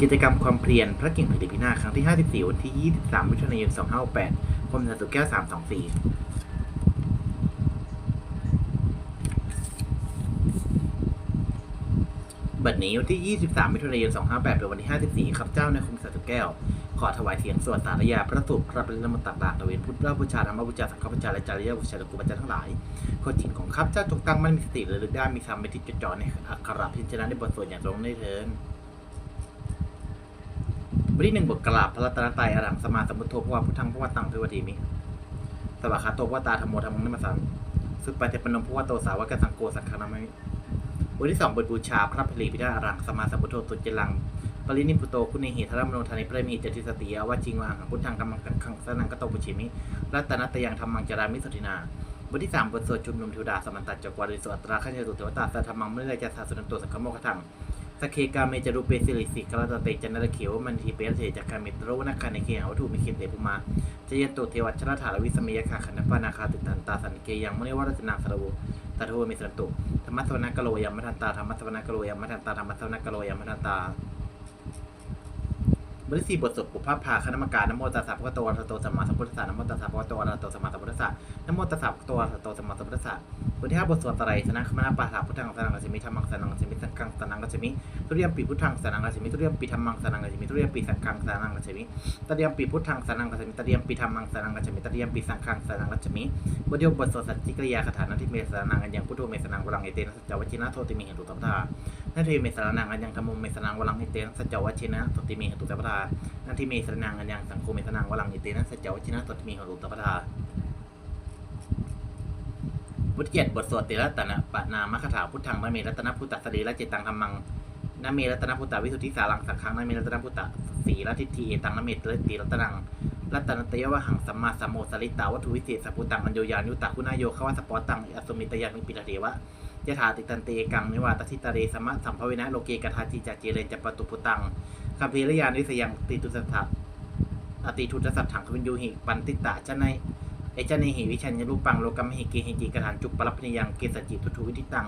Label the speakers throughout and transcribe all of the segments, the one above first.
Speaker 1: กิจกรรมความเพียรพระกิ่งผลิพินาครั้งที่ 54 วันที่ 23มิถุนายน 2568คมสันสุแก้ว 324บัดนี้วันที่ 23 มิถุนายน 258 เป็นวันที่ 54 ครับเจ้าในคมสันสุแก้ว ขอถวายเสียงสวดสารยาพระสุขพระปรินมต่างๆตะเวนพุทธบูชาธรรมบูชาสังฆบูชาและจริยบูชาและกุบูชาทั้งหลายขอจิตของข้าพเจ้าจงตั้งมั่นมีสติระลึกได้มีสัมปติจดจ่อในอักขระพิจารณาในบทสวดอย่างตรงได้เถิน บทที่หนึ่งบทกราบพระรัตนตรัยอรังสมาสมุทโธพระวาพุทธังพระวตังเทวทีมิสวากขาโตพระวตาธรรมโมธรรมังนิมัสสังสุปฏิปนมพระวโตสาวกสังโกสังฆนามิบทที่สองบทบูชาพระผลีพิธาอรังสมาสมุทโธตุจลังปรินิพุโตคุณในเหตุธรรมโนทานิพระมีเจติสติอาวาจิงวาหังพุทธังธรรมังขังสนังกโตปุชิมิรัตนตยังธรรมังจารามิสุทินาบทที่สามบทสวดชุมนุมเทวดาสมันตัดจักรวาลิสวตราขันยตุเทวตาสัทธรรมังเมื่อไรจะสาสุนันโตสังฆโมกขัง สเคกาเมจารุเปสิลิสิกรตเตจันนรเขียวมันทีเปสเจักการมิตรวนักการในเคียงวัตถุมิคินเตปุมาจยโตเทวัชรถาลวิสเมยคาขันปานาคาติตันตาสันเกยังมุนิวรจนาสระโวตาโทมิสันตุธรรมสวนกโลยมมัทันตาธรรมสวนกโลยมมัทันตาธรรมสวนกโลยามัทันตา บริสีบทสวดปุพพาภาคณมการนโมตัสสะพระโตอระหะโตสัมมาสัมพุทธัสสะนโมตัสสะพระโตอระหะโตสัมมาสัมพุทธัสสะนโมตัสสะพระโตอระหะโตสัมมาสัมพุทธัสสะบทที่ห้าบทสวดไตรสนะขมนาปาถาพุทธังสนังกัจฉมิธรรมังสนังกัจฉมิสังฆังสนังกัจฉมิทุเรียมปีพุทธังสนังกัจฉมิทุเรียมปีธรรมังสนังกัจฉมิทุเรียมปีสังฆังสนังกัจฉมิตะเรียมปีพุทธังสนังกัจฉมิตะเรียมปีธรรมังสนังกัจฉมิตะเรียมปีสังฆังสนังกัจฉมิบทเดียวบทสวดสัจจิกริยาคาถานันทิเมสนังอันยังพุทโธเมสนังวลังเอเตนะสัจจวัชินะโทติมิเหตุตัมพทา นันทิเมสนังอันยังธรรมเมสนังวลังเอเตนะสัจจวัชินะโทติมิเหตุตัมพทานันทิเมสนังอันยังสังโฆเมสนังวลังเอเตนะสัจจวัชินะโทติมิเหตุตัมพทาพุทธเกียรติบทสวดติรัตนะปะนามคถาพุทธังนเมรัตนพุทธสรีละเจตังธรรมังนเมรัตนพุทธวิสุทธิสารังสังฆังนเมรัตนพุทธสีละทิฏฐิเอตังนเมตติรัตนังรัตนตยวะหังสัมมาสัมโมสริตาวัตถุวิเศษสัพพุตังอัญโยยานุตตะคุณาโยขวาสปอตังอสมิตยามิปิตเทวะ ยะถาติตันเตกังนิวาตทิตาเรสมะสัมภเวนะโลเกกทาจิจาเจเรนจัปตุพุตังคัมภีรยานิสยังติตุสัทธะอติทุตสัทถังควินยูหิปันติตะชะในเอเจเนหิวิชัญญรูปังโลกัมหิเกหิจิกระฐานจุปปรับพนิยังเกสจิตุทุวิธิตัง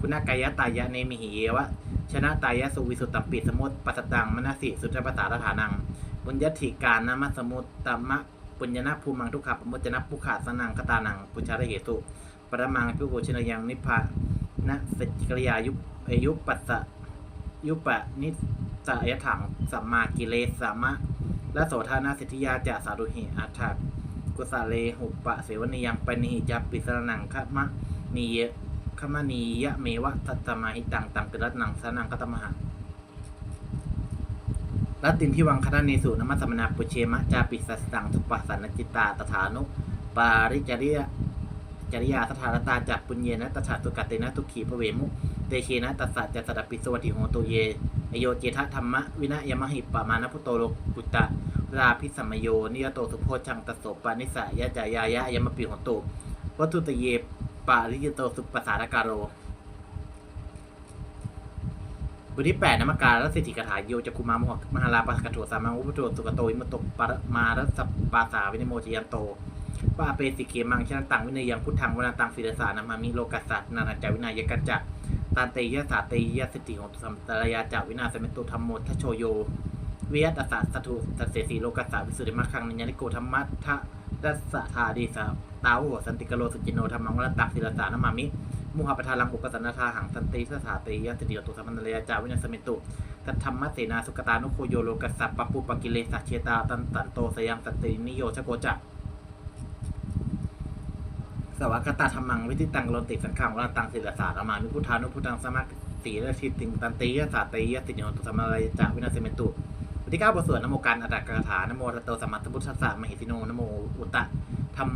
Speaker 1: คุณากายะตายะเนมิหิเยวะ ชนะตายะสุวิสุตตัมปิสมุตปัสตังมนสิสุจปตาตถานัง บุญญติการนามัสมุตตมะปุญญนะภูมังทุกขปมุจนะปุขาสนังคตานังปุชาระเหตุ รมังพิโกชนยังนิพพานะสัจจิกริยายุปยุปปัสสะยุปะนิสยถังสัมมากิเลสสามะและโสธานาสิทธิยาจะสารุหิอัฏฐากุสาเลหุปะเสวนิยังปนิหิจัปปิสรนังขมะนีเยขมะนียะเมวะทัตตมาหิตังตังกรัตนังสนังคตมหะรัตตินพิวังคณเนสุนมัสมนาปุเชมะจาปิสัสตังทุปปัสสนจิตตาตถานุ ปาริจริย จริยาสถานตาจักปุญเยนะตถาตุกตเตนะทุกขีพระเวมุเตเชนะตัสสะจัสสดปิสวัติโหตุเยอโยเจทะธรรมะวินะยมหิปะมานะพุโตโลกุตตะราพิสัมโยนิยโตสุโพชังตโสปานิสายะจายายะยมปิโหตุวัตุตเยปาริยโตสุปสารการโรบทที่แปดนมการและสิทธิกถาโยจักคุมามหมหาลาปัสกโถสามังอุปโตสุกโตวิมตตปารมารัสปาสาวินิโมจยันโต ปาเปสิเกมังชนะตังวินัยยังพุทธังวนาตังศิรสานามามิโลกัสสะนานาจาวินายกัจจะตานเตยะสาเตยสติของสัมตรยาจาวินาสเมตุธรรมโมทโชโยวิยตสสะสตุสัตเสสีโลกัสสะวิสุทธิมัคคังนิยนิโกธรรมะทะรัสสะธาดีสาตาวโหสันติกโลสุจินโนธรรมังวรตักศิลสานามามิมุหะปทาลังอุปสันนทาหังสันติสถาติยะสิเดียตุสัมมันเลยจาวินัสมิตุตัธรรมะเสนาสุกตานุโคโยโลกัสสะปะปุปกิเลสะเชตาตันตันโตสยังสันตินิโยชโกจะส วากตาธรรมังวิธิตังโลติสังขังวรตังศิลสานามามิพุทธานุพุทธังสมัคสีและทิติงตันติยะสาติยะสิเดียตุสมมันเลยจาวินัสมตุบทที่เก้าบทสวดนโมการอัตตกถานโมตโตสมมาสัมพุทธัสสะมหิสิโนนโมอุตตะธรรม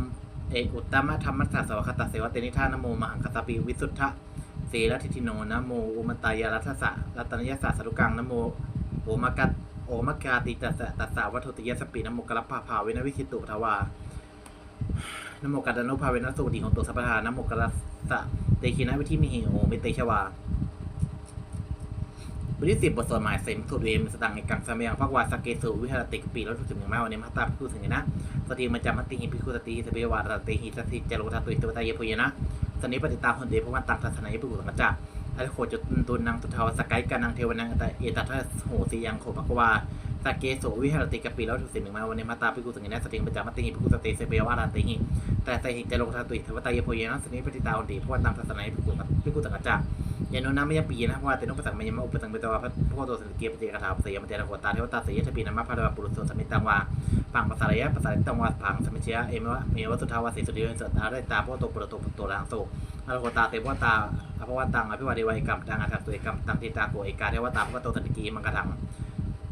Speaker 1: เออุตตมะธรรมัสสะสวคตเสวะเตนิธานโมมหังคสปิวิสุทธะเสรทิทิโนนโมอุมตายารัสสะรัตนยสสะสรุกังนโมโอมกัตโอมกาติตัสสะตัสสะวัตถุติยสปินโมกรพาภาเวนวิคิตุทวา นโมกัดนุภาเวนัสุติของตัวสัพพทานโมกรัสสะเตคินะวิธิมิหิโอเมเตชวาบทที่สิบบทสวดหมายเสมสุดเวมสตังในกังสมัยังพักวาสเกสุวิหารติกปีแล้วถูกถึงอย่างมากวันนี้มัตตาพิคุสัญญนะสติมันจำมัตติหิพิคุสติหิสเปวาตติหิสติเจโรธาตุอิตวตายเยพุยนะสนิปฏิตาหุนเดพวันตังทัศนัยพิคุสังกัจจะออัลโคจตุนังตุทาวสกายกานังเทวนังตะเอตัทธโหติยังโคภควา สกเกโสวิหารติกปิแล้วถูกสิ่งหนึ่งมาวันนี้มาตาพิกุสังเกตสติงประจามติหิพิกุสติเสเบวาราติหิแต่ใส่หิจะลงทาตุอิทวตายโพยนะสนิปฏิตาอุติพระตามศาสนาพิกุพิกุสังกัจจายานุนาไม่ยปีนะว่าแต่นุปสังมยมะอุปสังเบตวาพระพุทธโตสังเกียปฏิกถาเสียมเจระโหตาเทวตาเสียทปีนามาพระปุรุสสมิตังวาปังภาษาระยะภาษาตังวาพังสมิเชียเอมวะเมวะสุทาวาสิสุริยนสตาได้ตาพุทธโตปุรุโตปุตโตลังโสอรโหตาเตวตาอภวตังอภิวาเดวายกรรมตังอาทัตตุเอกรรมตังทิตาโกเอกาเทวตาพระโตสันติกีมังกะถัง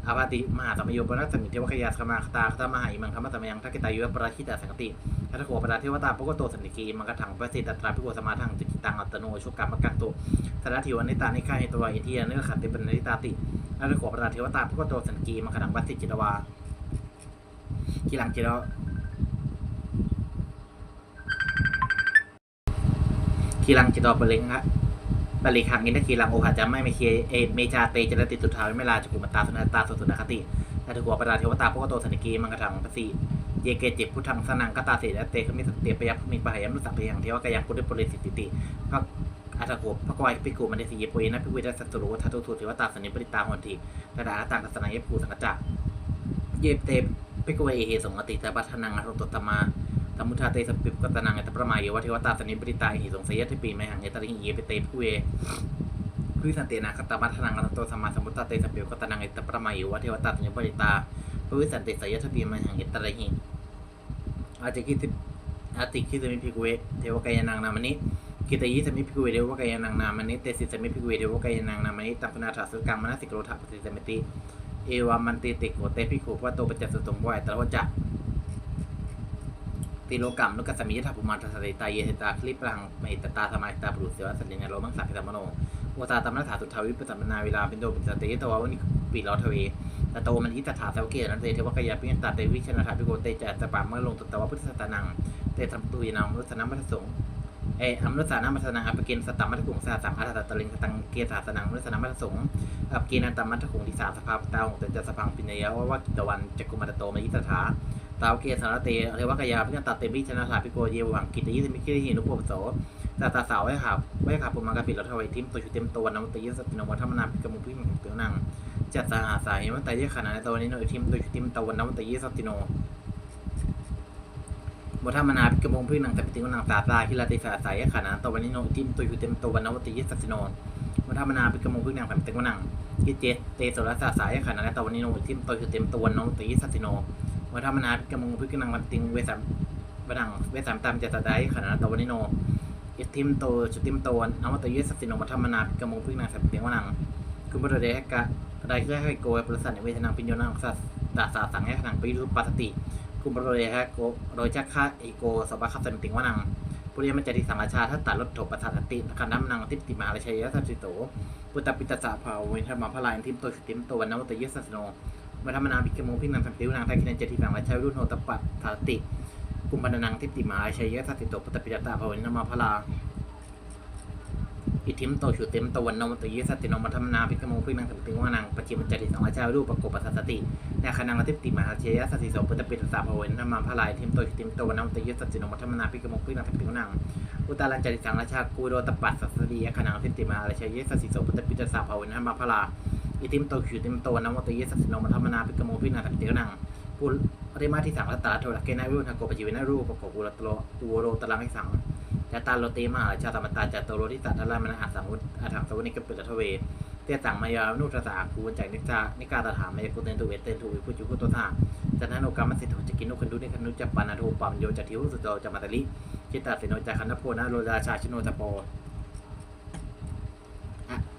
Speaker 1: อาภาติมหาสมโยปนัสสมิเทวคยาสมาคตาคตามหาอิมังคมัตตมยังทักกิตายุปราชิตาสังกติทัตโขปราเทวตาพระโตสันติกีมังกะถังพระสิตตราภิโกสมาทังจิตตังอัตโนชุกรรมกังตุสารทิวนิตานิฆาเหตวาอิทียเนื้อขันติปนิตาติทัตโขปราเทวตาพระโตสันติกีมังกะถังวัตติจิตวากีลังจิตวกีลังจิตวปะเลงครั บปริคังอินทคีรังโอหะจะไม่เมเคเอเมจาเตจรติตุทาวิเมลาจุกุมตตาสุนัตตาสุสุนคติทัตถัวปราเทวตาพวกโตสันกีมังกะถังปสีเยเกจิพุทธังสนังกตาเสดเตคมิสเตปยัพมิปะหายัมนุสัพยังเทวกายังพุทธปุริสิติติพระอัตโกพระกวายปิกุมันเดสีเยโปยนะพิวิทัสตุรุทัตุตุเทวตาสันนิปริตาหนทีระดาตังกัสนัยภูสังกจักเยเตปิกเวเอเฮสงติตบัทนังอรุตตมา ธรรมุทาเตสปิปกัตนังอัตประมายวะเทวตาสนิปริตาหิสงสยทิปีไมหังเอตริหิเยเปเตพุเวพืสันเตนะคตมัทนังอนันโตสมาสมุตตาเตสเปียวกตนังอิตประมายุวะเทวตาตัญญปริตาพืสันเตสยทปีไมหังอิตระหิอาติคิติอาติคิสมิพิกเวเทวกายนางนามนิกิตยิสมิพิกเวเทวกายนางนามนิเตสิสมิพิกเวเทวกายนางนามนิตัมปนาถาสุกังมนัสิกโรธาปฏิสมิติเอวามันติติโกเตพิโกพระโตปัจจสุตมวายตระวจัก ติโลกรรมนุกัสสมิยถาปุมาทัสเตตายเยตาคลิปรังเมตตาสมัยตาปุรุเสวะสัญญาโลมังสักตมโนวตาตมนัถาสุทาวิปสัมนาเวลาเป็นโดเป็นสติตวาวันปีลอทเวตโตมันทิตถาสาวเกนันเตเทวกายาปิยนตาเตวิชนาถาพิโกเตจัสปามเมื่อลงตุตวพุทธสตานังเตทัมตุยนามรุสนามัทสงเออัมรุสานามัทนังอปเกนสตัมมัทกุงสาสังอาตตะลิงตังเกสาสนังมรุสนามัทสงอปเกนันตัมมัทกุงทิสาสภาพตาหงเตจัสพังปินยาวะว่ากิตวันจักุมาตโตมยิตถา ตาวเกสารเตเทวกยาพิยนตาเตวิชนาถาพิโกเยวังกิตยิสมิคิริหินุปปโสตาตาสาวไว้ขับไว้ขับปุมากระปิดแล้วทวายทิมตัวชุเต็มตัวนำตียิสตินวัฒมนาพิกมุพิมเตียวนังจัดสาหาสายมันตายขนาดในตัวนี้หน่อยทิมตัวชุเต็มตัวนำตียิสติโนวัฒมนาพิกมุพิมนังแต่ปิติวนังสาตาคิลาติสาสายขนาดตัวนี้หน่อยทิมตัวชุเต็มตัวนำตียิสติโนวัฒมนาพิกมุพิมนังแต่ปิติวนังกิเจเตโสรสาสายขนาดในตัวนี้หน่อยทิมตัวชุเต็มตัวนำตียิสติโน วัฒมนาพิกมุพิมนังมันติงเวสามบังเวสามตามจัตตาได้ขนาดตัวนี้โนอิทิมโตจุติมโตนามตยิสัสสิโนมัทมนาปิกมงพึ่งนางสัพเตียงวนังคุณบรเดหกะได้เพื่อให้โกยบริษัทในเวทนังปิญโยนังสัสตาสาสังให้ขนังปิรุปัสติคุณบรเดหะโกโดยจักฆะเอโกสบะคัสสมิติงวนังปุริยมันจะติสังราชาทัตตารถโถปัสสัตติคันน้ำนังทิปติมาลชัยะสัจจิโต ปุตตปิตสะภาวินธรรมพลายทิมโตจุติมโตนามตยิสัสสิโน มัทมนาปิกมงพึ่งนางสัพเตียงนางไทยคินันเจติสังราชารุ่นโหตปัตถาติกุมปันนังทิปติมาชัยสัจจิโตปตปิตตาภาวินธรรมพลาอิทิมโตชุเต็มตะวันนมตยิสตินมธรรมนาพิกโมพินังสัมติวนังปจิมจติสังอาชารูปประกบปัสสตินาคนังอธิปติมาเชยยะสติโสปตปิจตาภเวนธรรมาพลายทิมโตชุเต็มตะวันนมตยิสตินมธรรมนาพิกโมพินังสัมติวนังอุตาลันจติสังอาชากูโดตปัสสัสติยคนังอธิปติมาเชยยะสติโสปตปิจตาภเวนธรรมาพลา อิทิมโตชุเต็มโตนะวันนมตยิสตินมัธรรมนาพิกโมพินังสัมติวนังปุริมาที่สังรัตตาโทรเกนาวิวทางโกปจิวินารูปประกกุลตโลตัวโรตลังให้สังจตาโลเตมาชาตมตาจตโรทิสัตทลามันอาสังวุฒอาถังสวนิกเปิลทเวเตสังมายานุทสาคูจากนิจานิกาตถามายกุเตนตุเวเตนตุวิพุจุกุตธาจันทนโนกรรมสิทธุจกินุคันดุนิคันุจปานาโทปัมโยจทิวสุโตจมาตลิจิตตาสิโนจาคันโพนาโรราชาชิโนตะโป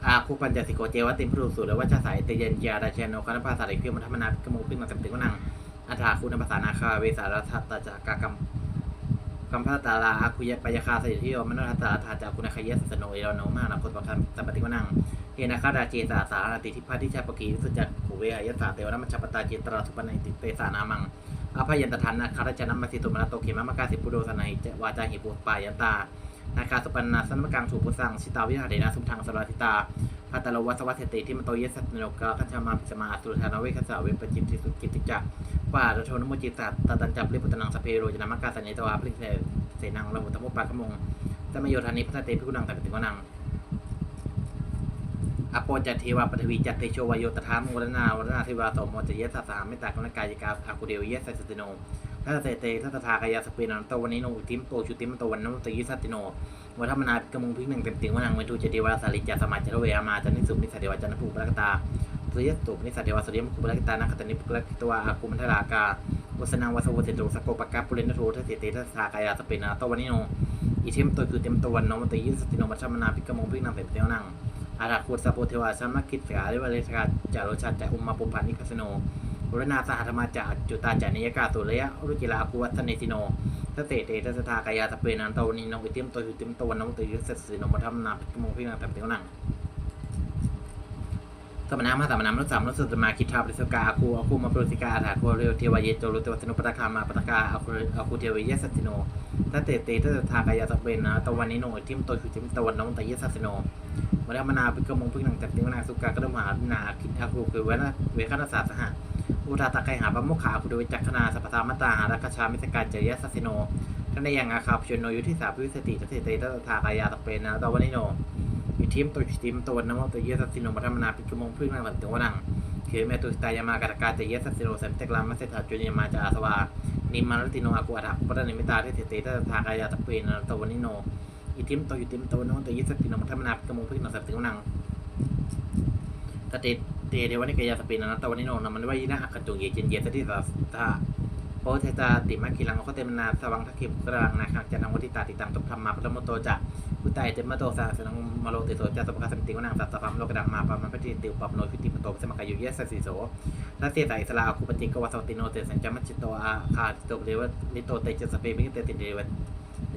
Speaker 1: อาคูปัญจสิโกเจวติมพรุสุและวัชสายเตเยนยาดาเชนโนคันภาษาไอเพียมธรรมนาพิกโมพิมาสัมติวนังอัฐาคุณภาษานาคาเวสารัตตจากากรรมกัมพาตาลาอาคุยปยาคาสยิทิโยมนุษตาธาจากุณคยสสโนเอรโนมานาคตปะคันสัมปติวนังเฮนาคาดาเจสาสาติทิพาทิชาปกีสุจักขูเวหยสาเตวนามัชปตาเจตราสุปนัยติเตสานามังอภัยันตทันนาคาราชนัมมาสิตุมนาโตเขมามกาสิปุโดสนัยเจวาจาหิปุปายันตา นาคาสุปันนาสันมกังถูปุสังชิตาวิหารเดนะสุมทังสลาติตาพัตตลวัสวัสติที่มโตเยสัตโนกาคัจามาปิสมาสุธานเวคัสสาเวปจิมทิสุกิติจักป่าระโทนมุจิตตตตันจับเรปุตนังสเพโรจนามกาสัญญตวาพลิเสเสนังระหุตมุปปากมงสมโยธานิพัตเตพิกุนังตักติวนังอโปจัตเทวาปฐวีจัตเตโชวายโยตถามวรณาวรณาเทวาสมโมจเยสัสสามเมตตากรณกายกาอากุเดวเยสสติโน ทัสเตเตทัสทากายาสเปนันตวันนิโนอุทิมโตชุติมตวันนตยิสัติโนวัฒมนากมุงพิหนึ่งเต็มติงวนังเวทุจเทวาสาริจาสมาจเรเวอามาจันนิสุนิสัตเดวาจันทภูปรกตาสุยสุนิสัตเดวาสุริยมคุปรกตานาคตนิปุรกิตวาอากุมทรากาวสนังวสวเสตุสโกปกาปุเรนโททัสเตเตทัสทากายาสเปนาโตวันนิโนอิทิมโตคือเต็มตวันนมตยิสัติโนวัฒมนาพิกมุงพิหนึ่งเต็มติงวนังอาราคูสโปเทวาสมาคิดสาเรวเลสกาจารโรชาจาอุมมาปุพันนิคัสโน บุรณาสหธรรมาจาจุตาจานิยกาตุระยะรุจิลาคูวัฒเนติโนทัเตเตทัสทากายาตะเปนันโตนิโนอิติมโตหิติมโตวันนมตยุสสิโนมัทัมนาพิมงพินังตัมเตียวนังสมณะมาสมณะมนุษย์สามมนุษย์สมาคิทาปริสกาอาคูอาคูมาปรุสิกาอาถาโคเรวเทวายโจรุเตวัตนุปตะคามาปตะกาอาคูอาคูเทวายสัติโนทัเตเตทัสทากายาตะเปนันตวันนิโนอิติมโตหิติมโตวันนมตยุสสิโนวันนี้มนาพิกมงพึ่งนังจับติวนาสุกากระดมหานาคิดอาคูคือเวนะเวคณศาสตร์สห อุทาตะไคหาพระมุขาคุโดยจักขณาสัพพามตาหารักชามิสการเจยสัสสิโนท่านได้ยังอาคาพชนโนยุทธิสาพิวิสติตเตเตตทากายาตะเปนะตวันิโนอิทิมตุทิมตวันนโมตเยสัสสิโนมัทมนาพิกมงพึ่งนังติวนังเขเมตุสตายามากรกาเจยสัสสิโนสัมเตกลามัสเสถาจุญยมาจาสวานิมานติโนอากูอัฏฐปรนิมิตาเทเตเตทากายาตะเปนะตวันิโนอิทิมโตอิทิมโตโนตเยิสตินมัทมนาพิกมงพึ่งนังสัตติวนังตเต เตเดวันิกายาสปินาตวันนิโนนามันวายินะอักขจุงเยเจนเยสติสาตาโปเทตาติมาคิลังโคเตมนาสวังทักขิมกระลังนาคังจันทงวัติตาติตังตุธรรมาปฐมโตจะพุตไตเตมโตสาสนังมโลติโสจะสปะสมติวนังสัตตพัมโลกดังมาปามันปฏิติวปับโนพิติปโตสมกายุเยสสิโสทัสเสสายสลาคุปติกวาสติโนเตสัญจมัจิโตอาคาติโตเดวลิโตเตจสเปมิเตติเดว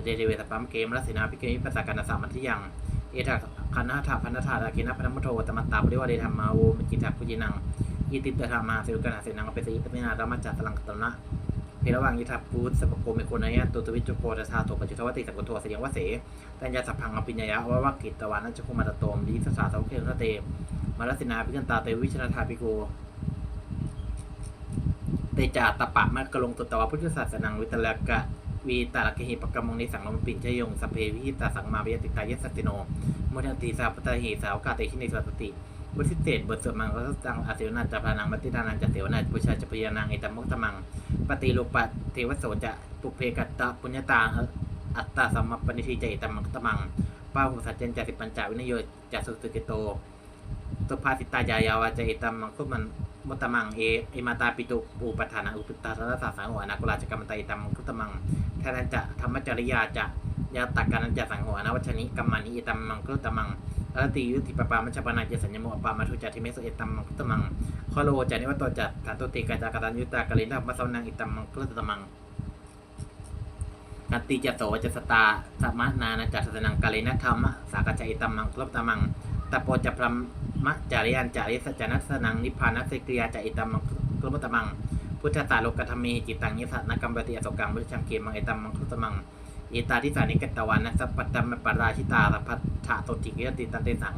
Speaker 1: เดเดเวสปัมเกมรัสินาพิเกมิปัสสะกันสามัทิยังเอทั คณะถาพันธาราคินะพันธมโทตมัตตาปริวาเดธรรมาโวมจิตาปุจินังยิติตธรรมาเสรุกนาเสนังเปสิปมินาธรามัจจตตลังตนะเพระวังยิทัพพูสปโกเมโกนายะตุตวิจุโกตชาโตปัจจุทวติสังกุโทเสียงวเสตัญญาสัพพังอปิญญายะวะวกิตตวานัจคุมาตโตมดีสสาสาวเคทเตมารสินาพิกันตาเตวิชนาธาปิโกเตจาตปะมะกะลงตุตวะพุทธศาสนังวิตลกะ วีตาลกหิปกรรมงนิสังลมปินชยงสเพวิหิตาสังมาเวติตายสติโนมุทติสาปตหิสาวกาเตชินิสวัตติบทที่เศบทสวดมังก็ตังอาเสวนาจาพานังมัติทานังจัเสวนาปุชาจพยานังเอตัมมุตตมังปฏิโลปะเทวโสจะปุเพกัตตะปุญญาตาอัตตาสัมมปนิธิจตัมมังตมังป้าหุสัจจันจสิปัญจวินโยจัสุสุกิโตตุภาสิตายายาวาจเอตัมมังคุมันมุตตมังเอเอมาตาปิตุปูปทานอุปตาทรสาสังหัวนากุลาจกรรมตาเอตัมมังคุตมัง ทานันจะธรรมจริยาจะยาตักการันจะสังหัวนวัชนิกัมมานิเอตัมมังคุตมังอรติยุติปปามัชปนาเจสัญญโมปามาทุจติเมสเอตัมมังคุตมังคโลจานิวัตโตจัตถาตุติกาจากตันยุตากลินามัสสวนังอิตัมมังคุตมังกติจโสจสตาสัมมานานาจัตสนังกาลินะธรรมะสากจอิตัมมังคุตมังตะโปจะพรมะจาริยันจาริสัจนัสนังนิพพานัสสิกริยาจอิตัมมังคุตมัง พุทธตาโลกธรรมีจิตตังยิสัตนกรรมปฏิอสกังบุชังเกมังเอตัมมังคุตมังเอตาทิสานิกตวันนะสัพพัตมปราชิตาสัพพัทธะโตติกิยติตันเตสัง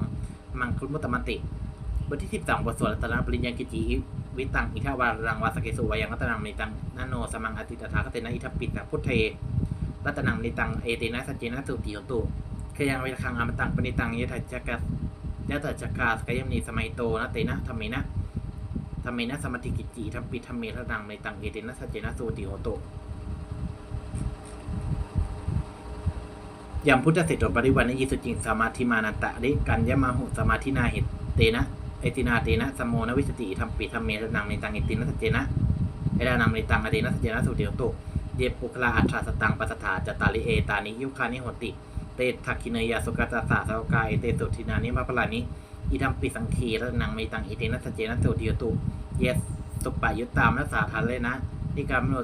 Speaker 1: มังคุมุตตมันติบทที่สิบสองบทสวดรัตนปริญญากิจิวิตังอิทาวารังวาสเกสุวายังรัตนังนิตังนโนสมังอติตถาคเตนะอิทัปิตะพุทเทรัตนังนิตังเอเตนะสัจเจนะสุติโยตุขยังเวคังอมตังปณิตังยะทัจจกัสยะทัจจกาสกยมนีสมัยโตนะเตนะธรรมเมนะ ธรรมเมนะสมติกิจิทัมปิธรรมเมรัตนังในตังเอเตนะสัจเจนะสุติโยตุยามพุทธเสตปริวันนยิสุจิงสมาธิมานันตะริกันยมาหุสมาธินาเหตเตนะเอตินาเตนะสมโมนวิสติธรรมปิธรรมเมรนังในตังเอตินะสัจเจนะเอรานังในตังอเตนะสัจเจนะสุเดียวตุเยปุคลาอัตราสตังปัสสถาจตาริเอตานิยุคานิโหติ เตทักขิเนยาสุกัตตาสาสาวกายเตสุทินานิมาพลานิ อิธรรมปิสังคีรนังในตังเอตินะสัจเจนะสุเดียวตุเยสุปายุตตามนัสสาทันเลยนะนิกามโน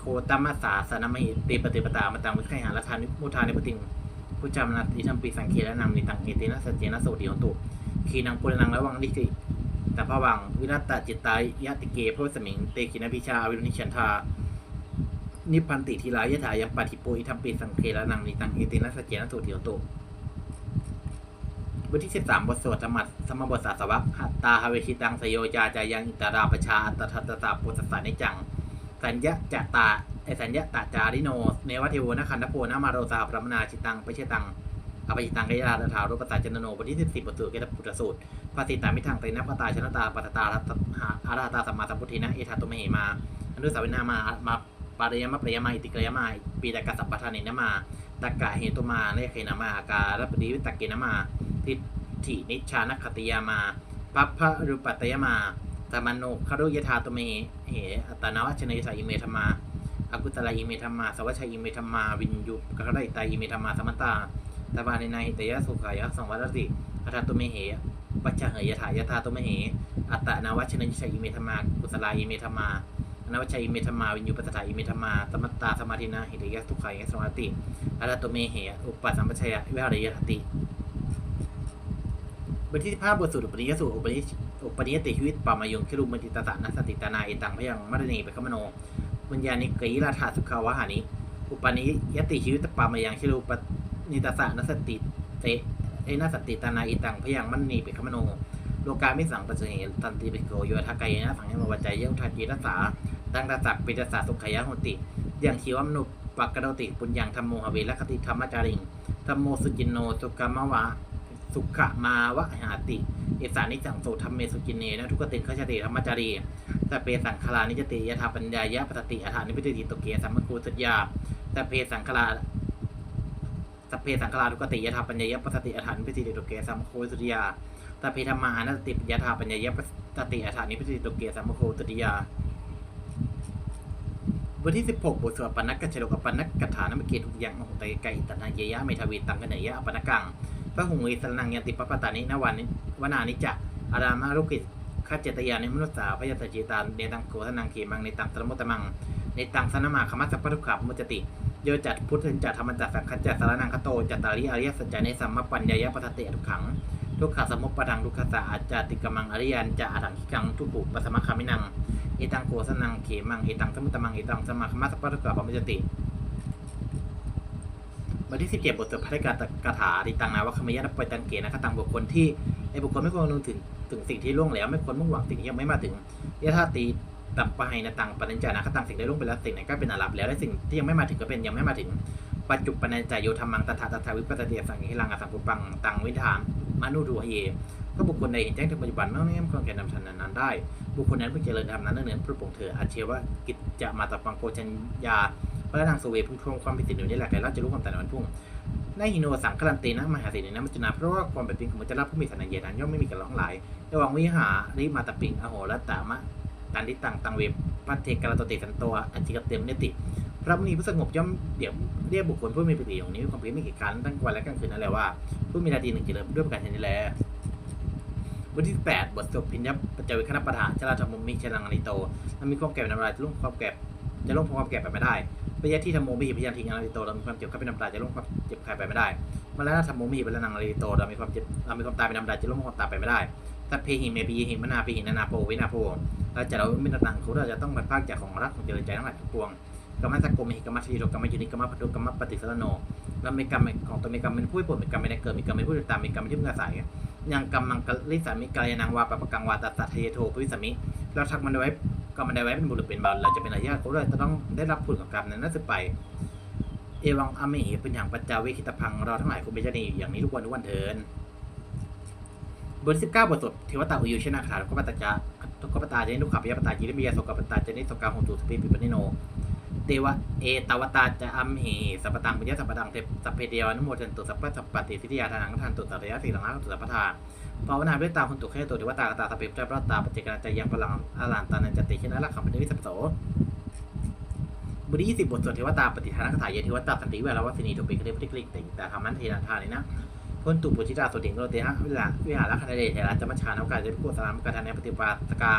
Speaker 1: โคตัมมัสสาสนามหิเตปฏิปตามาตังวิไคหาละทานิมุทานิปติงผู้จำนัดที่ทำปีสังเกตและนำในตังเอตินะสัจเจนะโสติโหตุขีนังปุรนังระวังดิสิแต่พระวังวิรัตตจิตตายยะติเกพระสมิงเตกินพิชาวิรุณิชันทานิพันติทีลายะถายังปฏิปุยทำปีสังเกตและนำในตังเอตินะสัจเจนะโสติโหตุ บทที่สิบสามบทสวดธรรมะสมบทสาสวัคหัตตาฮเวชิตังสยโยจาจายังอิตาราปชาอัตตทัตตาปุตสานิจัง สัญญะจตาไอสัญญะตาจาริโน เนวเทวนะคันทโพนามาโรสาพรมนาชิตังไปเชตังอภิตังกยาตถารุปตาจนโนบทที่สิบสี่บทสูตรเกตปุตตสูตรภาษีตามิทังเตนะพตาชนตาปัตตาหาอาราตาสัมมาสัมพุทธินะเอธาตุมเหมาอนุสาวินามามาปารยมะปรยมาอิติกรยมาปีตกสัพพทานินะมาตกกะเหตุมาเลเขนามาการปดีวิตกเกนมาทิฏฐินิชานคติยามาปัพพะรุปัตตยมาตมันโนคารุยธาตุมเหอัตตนวัชเนสายิเมธรรมาอากุตลาอิเมธรรมาสวัชัยอิเมธรรมาวินยุกะไรตาอิเมธรรมาสมัตตาตาบานินาหิตยะสุขายะสังวัตติอัตตุเมเหปัจจเหยถายะธาตุเมเหอัตนาวัชนัญชัยอิเมธรรมากุตลาอิเมธรรมานวัชัยอิเมธรรมาวินยุปัสสะอิเมธรรมาสมัตตาสมาธินาหิตยะสุขายะสังวัตติอัตตุเมเหอุปปัสัมปชัยวิหารยติ บทที่15บทสูตรอุปนิยสูตรอุปนิยอุปนิยติชีวิตปามายงคิรุมติตาสานัสติตานาเอตังพยังมัตเนเปคมโนวิญญาณิกยราธาสุขาวะหานิอุปนิยติชีวิตปามายังชิรูปนิตาสะนสติเตเอนาสติตานาอิตังพยังมันนีเปคมโนโลกามิสังปัจเจตันติปิโกโยทากายนะสังยมวัจจัยเยอุทาจีรัสสาตังตาสักปิตาสาสุขยะโหติ อย่างชีวมนุปักกะโดติปุญญังธรรมโมหเวลคติธรรมจาริงธรรมโมสุจินโนสุกามวะ สุขมาวะหาติ เอสานิจังโสธรรมเมสุจินเนนะทุกตินขจติธรรมจารีสเปสังคลานิจติยถาปัญญายะปตติอาถานิพิติตเกสัมมคูสัญญาสเปสังคลาสเปสังคลาทุกติยถาปัญญายะปตติอาถานิพิติตเกสัมมคูสัญญาสเปธรรมานัตติยถาปัญญายะปตติอาถานิพิติตเกสัมมคูสัญญาบทที่ 16บทสวดปนักกัจจโลกปนักกถานมเกตุยังมโหตไกอิตนาเยยะเมทวีตังกเนยะอปนกัง พระหุงวิสรนังยันติปปตานินวันวนานิจะอารามารุกิจข้าเจตยาในมนุษย์สาวพยาตจิตาเนตังโกทนังเขมังในตังสรมุตตมังในตังสนมาคมัสสะปทุกขามุจติโยจัดพุทธจัดธรรมจัดสังฆจัดสารนังคโตจัตตาริอริยสัจจในสัมมปัญญายะปทัตเตทุกขังทุกขสมุปปทังทุกขสะอาจติกมังอริยันจะอาถังคิกังทุกุปัสมะคามินังเอตังโกสนังเขมังเอตังสมุตตมังเอตังสมาคมัสสะปทุกขามุจติ บทที่ 17 บทสวดพระกากถาติตังนาวะคมยะนปปตังเกนะคะตังบุคคลที่ไอบุคคลไม่ควรนึกถึงถึงสิ่งที่ล่วงแล้ว ไม่ควรมุ่งหวังสิ่งที่ยังไม่มาถึงยะธาตีตัมปะไหนะตังปนัญจานะคะตังสิ่งใดล่วงไปแล้วสิ่งไหนก็เป็นอาลับแล้วและสิ่งที่ยังไม่มาถึงก็เป็นยังไม่มาถึงปัจจุปนัญจายโยธรรมังตถาตถาวิปัสสติสังหิลังอสังปุปังตังวิธามมานุรูเยก็บุคคลใดเห็นแจ้งถึงปัจจุบันเมื่อนี้ควรแก่นำทันนั้นได้ บุคคลนั้นเพื่อเจริญธรรมนั้นเนื่องเนื้อพระปงเธออาเชวะกิจจะมาตปังโกชัญญา พระนางสุเวพุ่งทวงความผิดสิ่งนี้แหละใครเราจะรู้ความแต่ในวันพุ่งนหิโนสังคลันเตนะมหาเสนีนะมัจจุนาเพราะว่าความเป็นจริงของมัจจราผู้มีสันเยนั้นย่อมไม่มีกันร้องหลายระวังวิหาริมาตปิงอโหรตามะตันทิตังตังเวปพัทเทกรตติสันโตอัจจิกเต็มเนติ พระมุนีผู้สงบย่อมเดี๋ยวเรียกบุคคลผู้มีปฏิอย่างนี้ความเพียรไม่กี่การตั้งวันและกลางคืนนั่นแหละว่า ผู้มีนาทีหนึ่งเจริญด้วยประการชนิดแลบทที่แปดบทจบพิญญปัจจวิคณปะทาชราธรรมมิชลังอนิโตมันมีความแก่เป็นอะไรจะล่วงความแก่ จะล่วงความแก่ไปไม่ได้พยาที่ธรรมโมมิหิพยานทิงอนาริโตเรามีความเจ็บข้าเป็นน้ำตาจะล่วงความเจ็บใครไปไม่ได้มาแล้วธรรมโมมิหิเป็นนังอนาริโตเรามีความเจ็บเรามีความตายเป็นน้ำตาจะล่วงความตายไปไม่ได้ถ้าเพหิเมปีหิมนาปีหินานาโปวินาโปเราจะเราไม่ตังเขาเราจะต้องบรรพากจากของรักของเจริญใจทั้งหลายทั้งปวงกรรมสักโกมิหิกรรมชีโรกรรมยุนิกรรมปตุกรรมปฏิสรโนเรามีกรรมของตัวมีกรรมเป็นผู้ผลมีกรรมเป็นเกิดมีกรรมเป็นผู้ติดตามมีกรรมที่มึงอาศัยยังกรรมมังกลิสามิกายนางวาปปกังวาตัสสะเทโทปวิสมิเราทักมันไว้ ก็มันไดไว้เป็นบุรุษเป็นบาลเราจะเป็นอาญาเขาเลยจะต้องได้รับผลของกรรมนั้นนั่นสืบไป เอวังอเมหิเป็นอย่างปัจจาวิคิตพังเราทั้งหลายคุณเป็นเจ้าหนี้อย่างนี้ทุกวันทุกวันเถินบทสิบเก้าบทสวดเทวตาอุยุชนะคาทุกปตาจาทุกปตาเจนิทุกขับยปตาจิริมียาสกปตาเจนิสกาหงตุสปิปิปนิโน เตวะเอตวตาจะอัมเหสัพตังปิยะสัพพตังเทสัพเพเดียวนุโมทันตุสัพพะสัพปฏิสิทธิยาทานังทันตุสัตยะสีหลังตุสัพพทา ภาวนาด้วตาคุณตุแค่ตัวเทวตากตาสัพเพเจ้าพรตาปฏิกรใจยังพลังอาลานตานันจติชนะละขับเป็นวิสัพโสบุรียี่สิบบทสวดเทวตาปฏิทานคาถาเยเทวตาสันติเวลาวัสินีถูกป็นคดีพฤติกฤตติแต่ทำมันเทนาทานี่นะพ้นตุปุจิตาสุติงโรเตหะเวลาวิหารคณเดชเทระจมัชานวกาเจะพิโกสลามกาธานปฏิปาสกา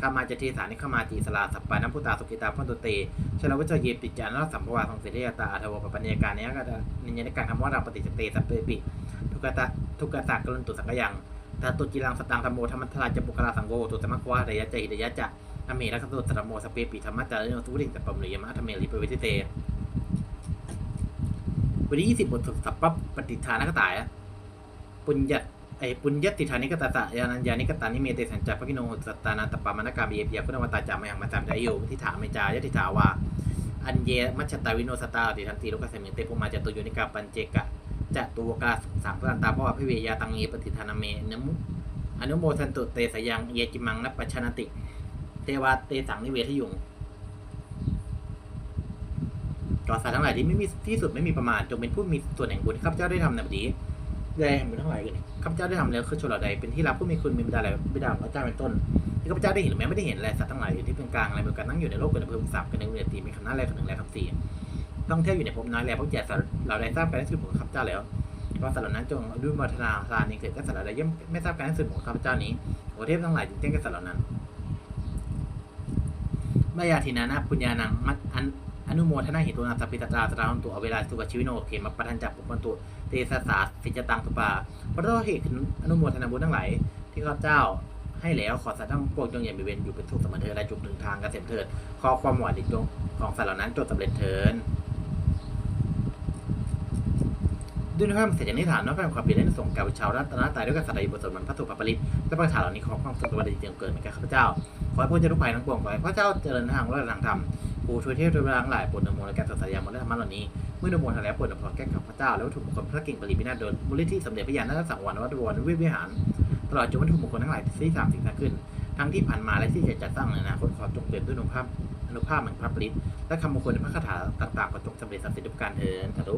Speaker 1: ขามาจะเทสานิขามาจีสลาสัปปาน้ำพุตาสุกิตาพันตุเตชลวัจเยปิจานะสัมภวาของเสถียตาอัทวปปัญญาการเนี้ยก็จะนิยนการคำว่าเราปฏิสเตสัพเปปิทุกตะทุกตะกลุนตุสังกยัง ตาตุจิรังสตังธรรมโมธรรมทลาจะปุกราสังโกตุสมัควาระยะใจหิระยะจะอเมรักตุตรโมสเปปิธรรมะจารโนทุริงสัพปมริยมะธรรมเมริปเวทิเตวันที่ยี่สิบบทสัพพปฏิทานกตายปุญญไอปุญญติฐานิกตาสะยานัญญานิกตานิเมเตสัญจาปกิโนสัตตานาตปามานกาเบียเปียคุณวตาจามยังมาจามใจโยทิถาเมจายทิถาวาอันเยมัชตาวิโนสตาติทันติโลกเสมิเตปุมาจตุโยนิกาปัญเจกะ จะตัวกาสังพลันตาเพราะว่าพิเวยาตังเงปฏิทานเมนมุอนุโมทันตุเตสยังเยจิมังนัปปชนติ เทวาเตสังนิเวทยุงก่อสัตว์ทั้งหลายที่ไม่มีที่สุดไม่มีประมาณจงเป็นผู้มีส่วนแห่งบุญข้าพเจ้าได้ทำในบัดนี้ได้แห่งบุญทั้งหลายกันนี้ข้าพเจ้าได้ทำแล้วคือชนเหล่าใดเป็นที่รับผู้มีคุณมีบิดาและบิดาของพระเจ้าเป็นต้นที่ข้าพเจ้าได้เห็นหรือแม้ไม่ได้เห็นแลสัตว์ทั้งหลายอยู่ที่เป็นกลางอะไรเหมือนกันนั่งอยู่ในโลกเป็นอำเภอสับกันหนึ่งเดือนตีมีคำนั้นแลคำหนึ่งแลคำสี่ ต้องเที่ยวอยู่ในภพน้อยแลเพราะแก่สัตว์เราได้ทราบการสุดของข้าพเจ้าแล้วว่าสัตว์เหล่านั้นจงด้วยวัฒนาทานนี้เกิดก็สัตว์เหล่าใดย่อมไม่ทราบการสุดของข้าพเจ้านี้โอเทพทั้งหลายจึงแจ้งแก่สัตว์เหล่านั้นมายาทินานาปุญญานังมัดอันอนุโมทนาเหตุนาสัพพิตตาสราหันตุอเวลาสุกชีวิโนเขมปัทันจักปุปันตุเตสสาสิจตังตุปาเพราะเหตุอนุโมทนาบุญทั้งหลายที่ข้าพเจ้าให้แล้วขอสัตว์ทั้งปวงจงอย่ามีเวรอยู่เป็นสุขสมเถิดและจุกถึงทางกเกษมเถิดขอความหวังดีจงของสัตว์เหล่านั้นจงสำเร็จเถิด ด้วยความเสร็จอย่างนี้ฐานน้อมแผ่ความเปลี่ยนและส่งกับชาวรัตนตายด้วยกันสัตว์บทสวดมันพระสุภปริตและประทานเหล่านี้ขอความสุขสวัสดีจงเกิดในแก่ข้าพเจ้า ขอให้พ้นจากทุกภัยทั้งปวงขอให้พระเจ้าเจริญทางและทางธรรมผู้ช่วยเทพด้วยพลังหลายปวดนโมและแก่สัตยามนและธรรมะเหล่านี้เมื่อนโมทันแล้วปวดนโมแก่ข้าพเจ้าแล้ววัตถุมงคลพระกิ่งปริพินาศโดยมูลนิธิสมเด็จพระยาณสังวรวัดวรวิวิหารตลอดจนวัตถุมงคลทั้งหลายที่สามสิ่งทั้งขึ้น ทั้งที่ผ่านมาและที่จะจัดสร้างในอนาคตขอจงเปลี่ยนด้วยอนุภาพอนุภาพแห่งพระปริตและคำมงคลในพระคาถาต่างๆก็จงสำเร็จสำเร็จทุกการเถิดสาธุ